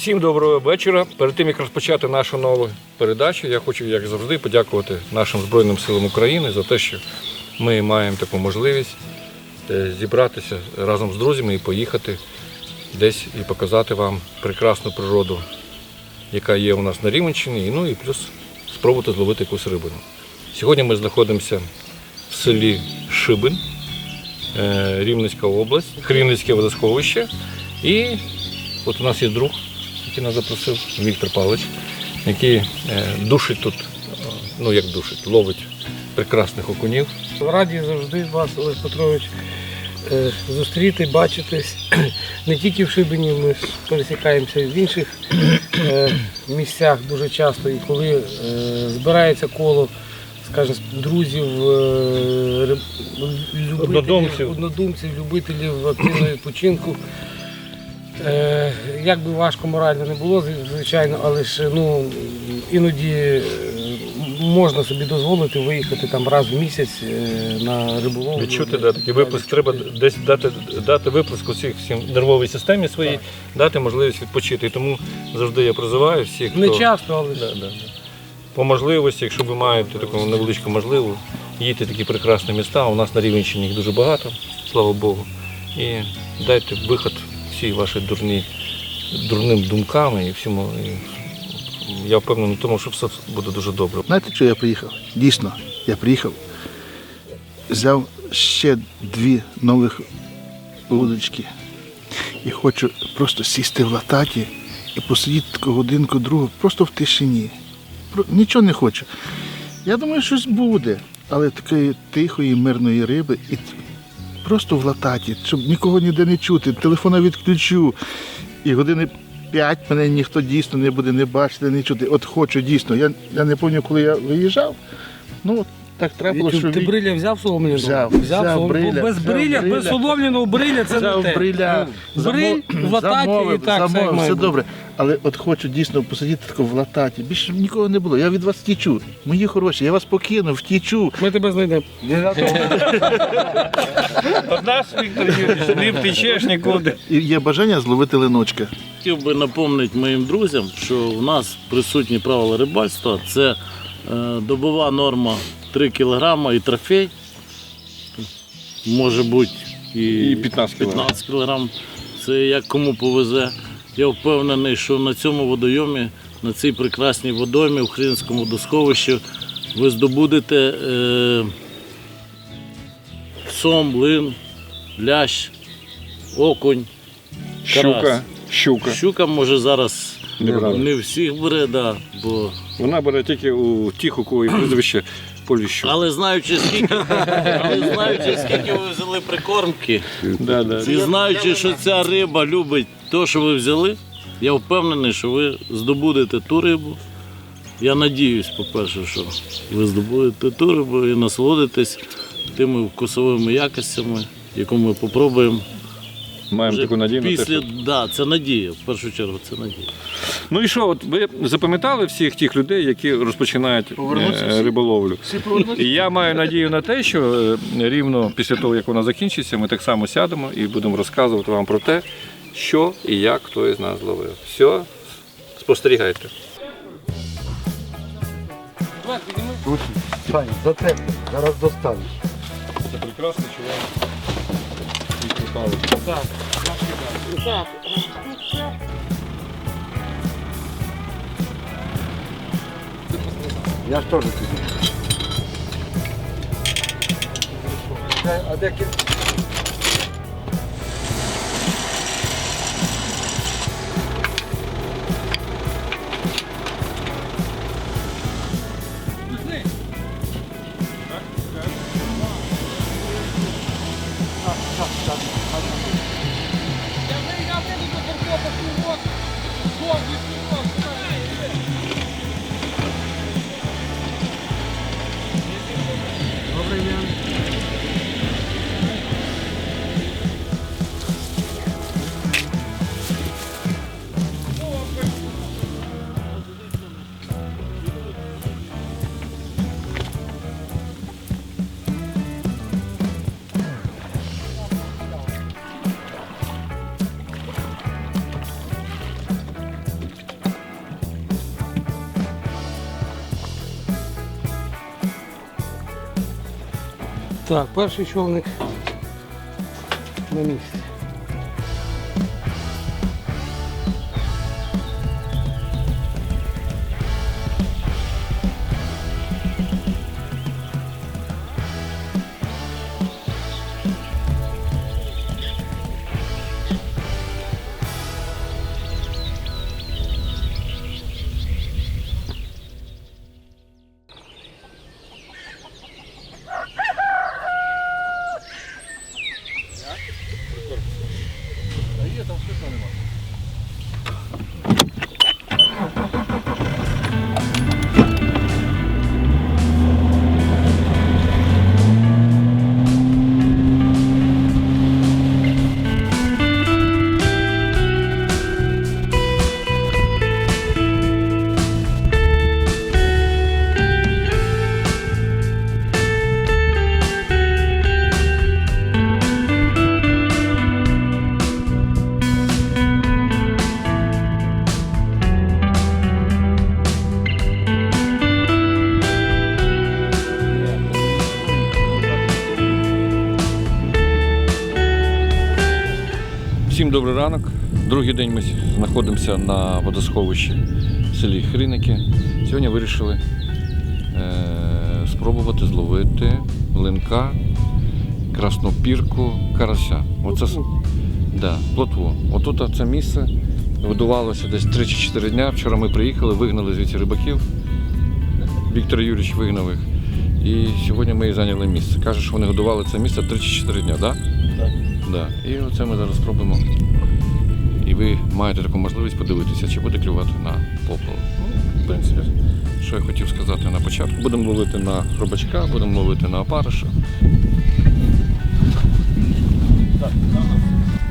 Всім доброго вечора. Перед тим як розпочати нашу нову передачу, я хочу, як завжди, подякувати нашим Збройним силам України за те, що ми маємо таку можливість е, зібратися разом з друзями і поїхати десь і показати вам прекрасну природу, яка є у нас на Рівенщині, ну і плюс спробувати зловити якусь рибину. Сьогодні ми знаходимося в селі Шибин, е, Рівненська область, Хрівницьке водосховище. І от у нас є друг, який нас запросив, Віктор Павлович, який е, душить тут, е, ну як душить, ловить прекрасних окунів. Раді завжди вас, Олег Петрович, е, зустріти, бачитись. Не тільки в Шибині, ми пересікаємося в інших місцях дуже часто. І коли збирається коло, скажімо, друзів, любителів, Однодумців. однодумців, любителів активного відпочинку. Е, Як би важко морально не було, звичайно, але ж ну, іноді е, можна собі дозволити виїхати там раз в місяць е, на риболовлю. Відчути да, такий виплеск. Треба десь дати, дати виплеск усіх всім нервовій системі своїй, дати можливість відпочити. І тому завжди я призиваю всіх, хто Не часто, але Да, да, да. по можливості, якщо ви маєте таку невеличку можливу, їдьте в такі прекрасні міста. У нас на Рівенщині їх дуже багато, слава Богу. І дайте виход всій вашій дурні, дурним думкам і всьому. І я впевнений в тому, що все буде дуже добре. Знаєте, що я приїхав? Дійсно, я приїхав, взяв ще дві нових вудочки і хочу просто сісти в лататі і посидіти таку годинку другу просто в тишині. Нічого не хочу. Я думаю, щось буде, але такої тихої, мирної риби і просто в лататі, щоб нікого ніде не чути, телефона відключу. І години п'ять мене ніхто дійсно не буде не бачити, не чути. От хочу дійсно. Я, я не пам'ятаю, коли я виїжджав. Ну, так трапилося, що ти він- бриля взяв солом'яного? Взяв, взяв солом- бриля, без взяв бриля, без бриля. солом'яного бриля це не те. бриля, Бриль в лататі замовив, і так замовив, все бути. добре. Але от хочу дійсно посидіти тако в лататі. Більше нікого не було. Я від вас втічу. Мої хороші, я вас покину, втічу. Ми тебе знайдемо. Одна Віктор Юрійович, не втечеш нікуди. І є бажання зловити линочка. Хотів би напомнити моїм друзям, що у нас присутні правила рибальства. Це е, добова норма 3 кг і трофей. Може бути і, І 15 кг. 15 кг. Це як кому повезе. Я впевнений, що на цьому водойомі, на цій прекрасній водоймі, в Хрінському водосховищі, ви здобудете е, сом, лин, лящ, окунь. Щука, Карась. щука. Щука може зараз Не не всіх бере, да, бо... Вона бере тільки у тих, у кого є прізвище Поліщук. але знаючи скільки, але знаючи, скільки ви взяли прикормки, Да, да. і знаючи, що ця риба любить те, що ви взяли, я впевнений, що ви здобудете ту рибу. Я надіюсь, по-перше, що ви здобудете ту рибу і насолодитесь тими вкусовими якостями, яку ми попробуємо. Маємо Вже таку надію на те, після, що да, це надія, в першу чергу, це надія. Ну і що, от ви запам'ятали всіх тих людей, які розпочинають Повернуться е, всі? риболовлю? Всі повернуться? І я маю надію на те, що е, рівно після того, як вона закінчиться, ми так само сядемо і будемо розказувати вам про те, що і як хто із нас зловив. Все, спостерігайте. Сань, за тебе. Зараз достанеш. Це прекрасно, що вам Так. Так. Я ж теж тобі. А де кі- Так, перший човник на місці. Другий день ми знаходимося на водосховищі в селі Хриники. Сьогодні вирішили е, спробувати зловити линка, краснопірку, карася. Оце да, плотву. Отут це місце видувалося десь 3 чи 4 дня. Вчора ми приїхали, вигнали звідси рибаків. Віктор Юрійович вигнав їх. І сьогодні ми і зайняли місце. Каже, що вони годували це місце 3 чи 4 дня, так? Так. Да. І оце ми зараз спробуємо. І ви маєте таку можливість подивитися, чи буде клювати на поплавок. Ну, в принципі, що я хотів сказати на початку. Будемо ловити на хробачка, будемо ловити на опариша.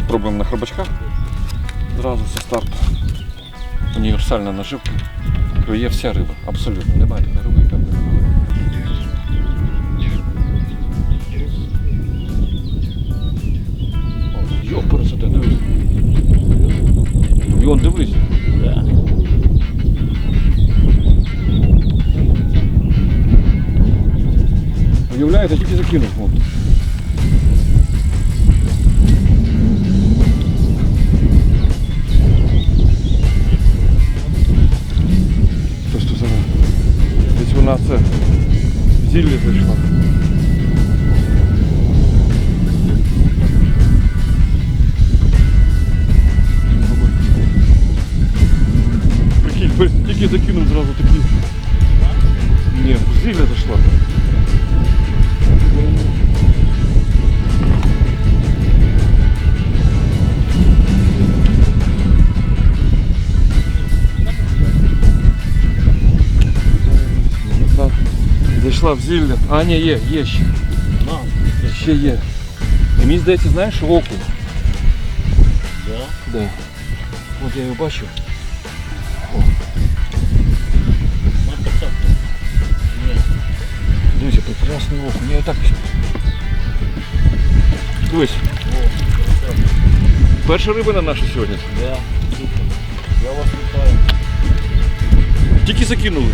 Пробуємо на хробачка. Зразу зі старту. Універсальна наживка. Клює вся риба, абсолютно. Немає риби, яка не клювала. Йопарасоте, дивись. Йон, дивись. Да. Уявляєте, тільки закинув. От. Просто зараз. Десь вона це в зілля зайшла. Зайшла в зілля. А, ні, є, є ще. На, Ще є. І мені здається, знаєш, окунь. да. Да. От я його бачив. На посадку. Ні. Дивіться, прекрасний окунь. Я отак. Дивись. О, красавчик. Перша рибина наша сьогодні. Да, супер. Я вас вітаю. Тільки закинули.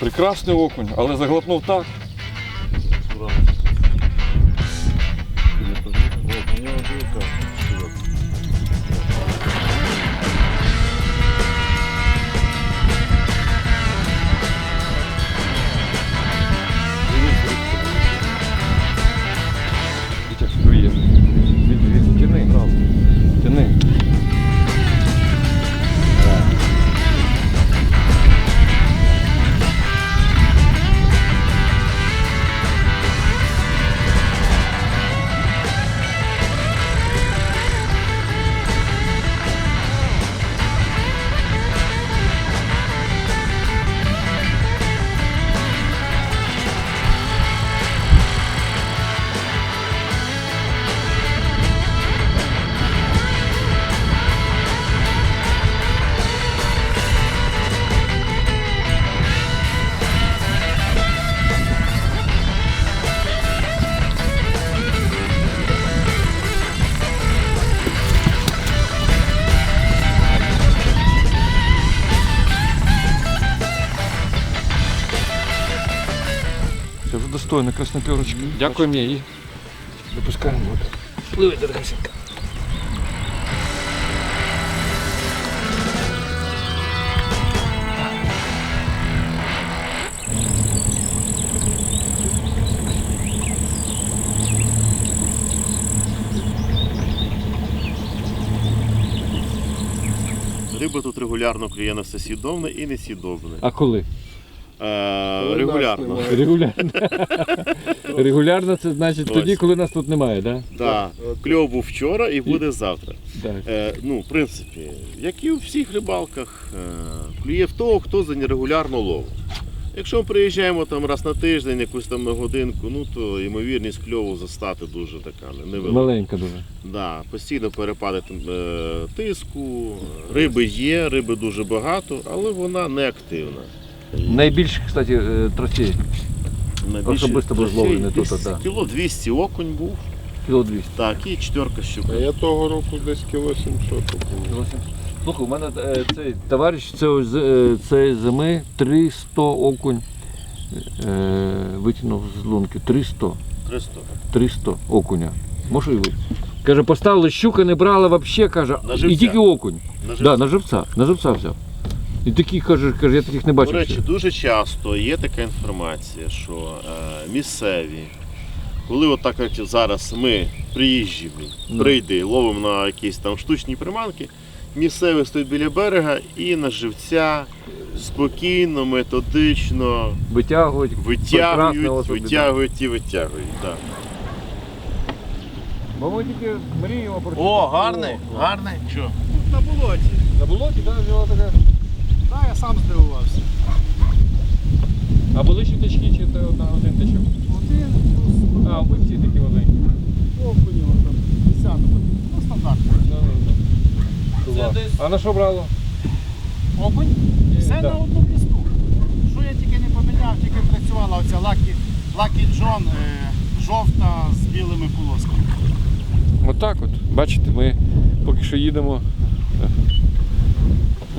Прекрасний окунь, але заглотнув так. Достойна красноперочка. Дякуємо їй. Випускаємо воду. Пливи, дорогасенька. Риба тут регулярно клює на всесвідомне і несвідомне. А коли? Е, регулярно. Регулярно. Регулярно це значить тоді, коли нас тут немає, так? Да. Кльов був вчора і буде завтра. Так. Е, ну, в принципі, як і у всіх рибалках, е, клює в того, хто за нерегулярну лову. Якщо ми приїжджаємо там раз на тиждень, якусь там на годинку, ну то ймовірність кльову застати дуже така невелика. Маленька дуже. Да, постійно перепади е, тиску, риби є, риби дуже багато, але вона не активна. Найбільше, кстати, трофей. Найбільше Особисто був зловлений тут, так. Кіло 200 окунь був, Кіло 200. так, і четверка щука. А я того року десь кіло 700 було. Слухай, у мене е, цей товариш з- е, цієї зими 300 окунь е, витягнув з лунки. 300. 300. 300 окуня. Може уявити? Каже, поставили щука, не брала взагалі, каже, На і живця. тільки окунь. На Да, на живця, на живця взяв. І такі, каже, каже, я таких не До речі, ще. дуже часто є така інформація, що е, місцеві, коли отак як зараз ми приїжджі, Ну. прийди, ловимо на якісь там штучні приманки, місцеві стоять біля берега і на живця спокійно, методично Витягують. Витягують, особливо. витягують і витягують. Да. Бо ми тільки мріємо про О, гарний, гарний. Що? На болоті. На болоті, так, взяла така. Так, я сам здивувався. А були ще тачки, чи це одна один тачок? Один плюс А, ви всі такі маленькі. окунів, там, десяток. Ну, стандартно. А на що брало? Окунь? Все Да. на одну пліску. Що я тільки не поміняв, тільки працювала оця Lucky, Lucky John е, жовта з білими полосками. Отак от. Бачите, ми поки що їдемо.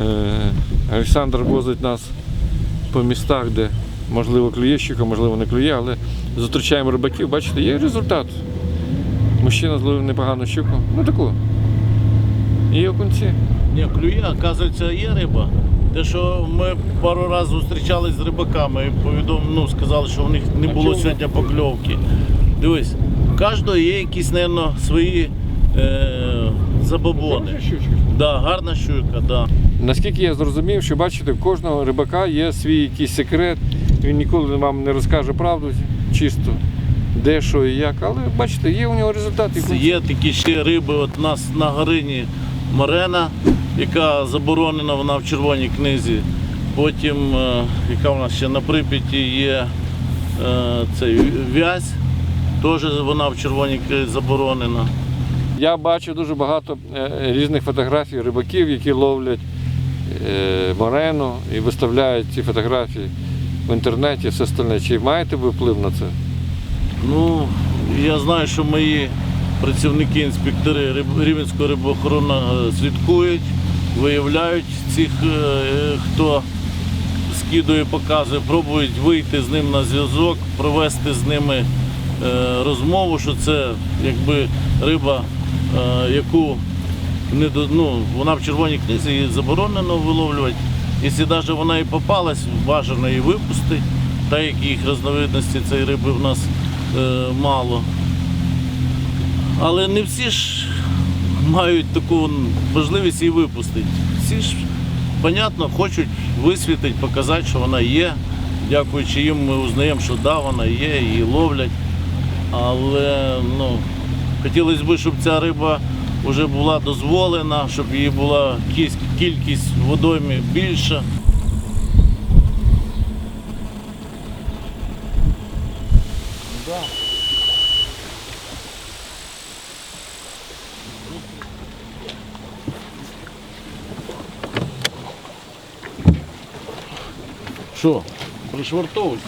Е, Олександр возить нас по містах, де можливо клює щука, можливо не клює, але зустрічаємо рибаків, бачите, є результат. Мужчина зловив непогану щуку. Ну таку. І окунці. Ні, клює, оказується, є риба. Те, що ми пару разів зустрічались з рибаками і повідом... ну, сказали, що у них не було сьогодні покльовки. Дивись, у кожного є якісь, мабуть, свої е... забобони. Да, гарна щука, да. Наскільки я зрозумів, що бачите, в кожного рибака є свій якийсь секрет. Він ніколи вам не розкаже правду чисто, де, що і як. Але бачите, є у нього результат. і Є такі ще риби, от у нас на горині Марена, яка заборонена, вона в червоній книзі. Потім, е, яка у нас ще на Прип'яті є е, цей вязь, теж вона в червоній книзі заборонена. Я бачу дуже багато е, різних фотографій рибаків, які ловлять морену і виставляють ці фотографії в інтернеті, все остальне. Чи маєте ви вплив на це? Ну, я знаю, що мої працівники, інспектори Рівенського рибоохорони е, слідкують, виявляють цих, е, хто скидує, показує, пробують вийти з ним на зв'язок, провести з ними е, розмову, що це якби риба, е, яку не ну, вона в червоній книзі її заборонено виловлювати. Якщо навіть вона і попалась, бажано її випустити, так як їх різновидності цієї риби в нас е, мало. Але не всі ж мають таку можливість її випустити. Всі ж, понятно, хочуть висвітити, показати, що вона є. Дякуючи їм, ми узнаємо, що да, вона є, її ловлять. Але ну, хотілося б, щоб ця риба вже була дозволена, щоб її була кіс- кількість водоймі більша. Що, пришвартовуйся?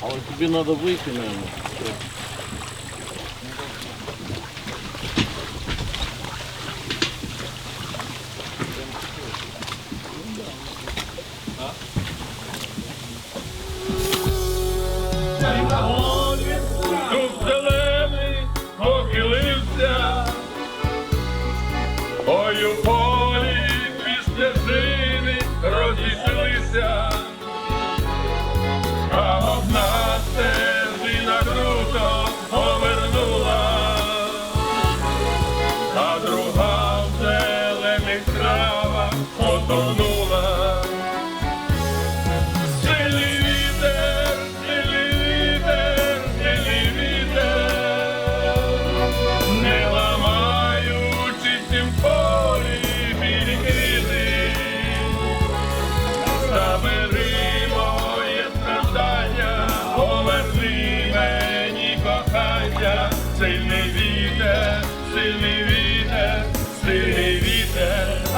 Але тобі треба вийти, мабуть.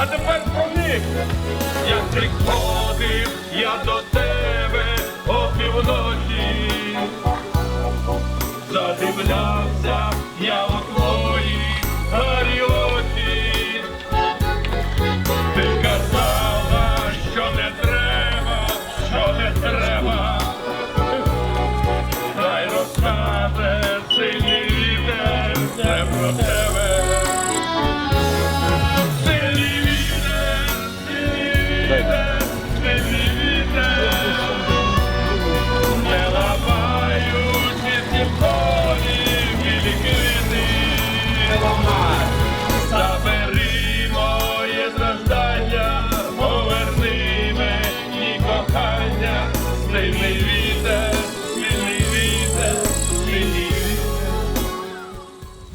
А тепер про них. Я приходив,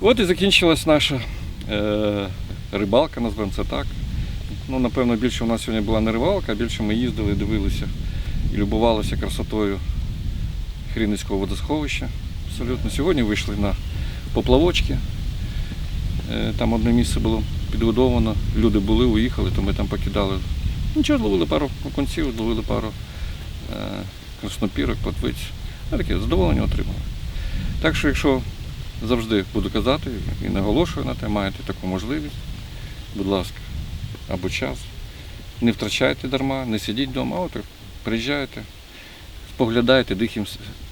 От і закінчилась наша е, рибалка, назвемо це так. Ну, напевно, більше у нас сьогодні була не рибалка, а більше ми їздили, дивилися і любувалися красотою Хрінницького водосховища. Абсолютно. Сьогодні вийшли на поплавочки. Е, Там одне місце було підгодовано. Люди були, уїхали, то ми там покидали. Нічого, ловили пару окунців, ловили пару е, краснопірок, плотвиць. А таке задоволення отримали. Так що, якщо завжди буду казати і наголошую на те, маєте таку можливість, будь ласка, або час. Не втрачайте дарма, не сидіть вдома, от приїжджайте, споглядайте,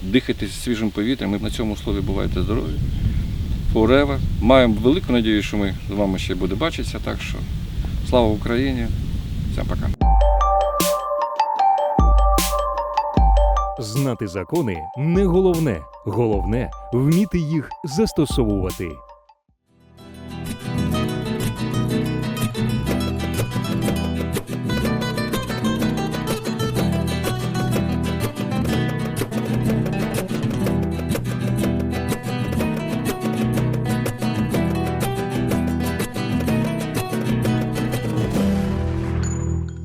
дихайте свіжим повітрям. І на цьому слові бувайте здорові. Forever. Маємо велику надію, що ми з вами ще буде бачитися. Так що слава Україні! Всім пока. Знати закони не головне. Головне вміти їх застосовувати.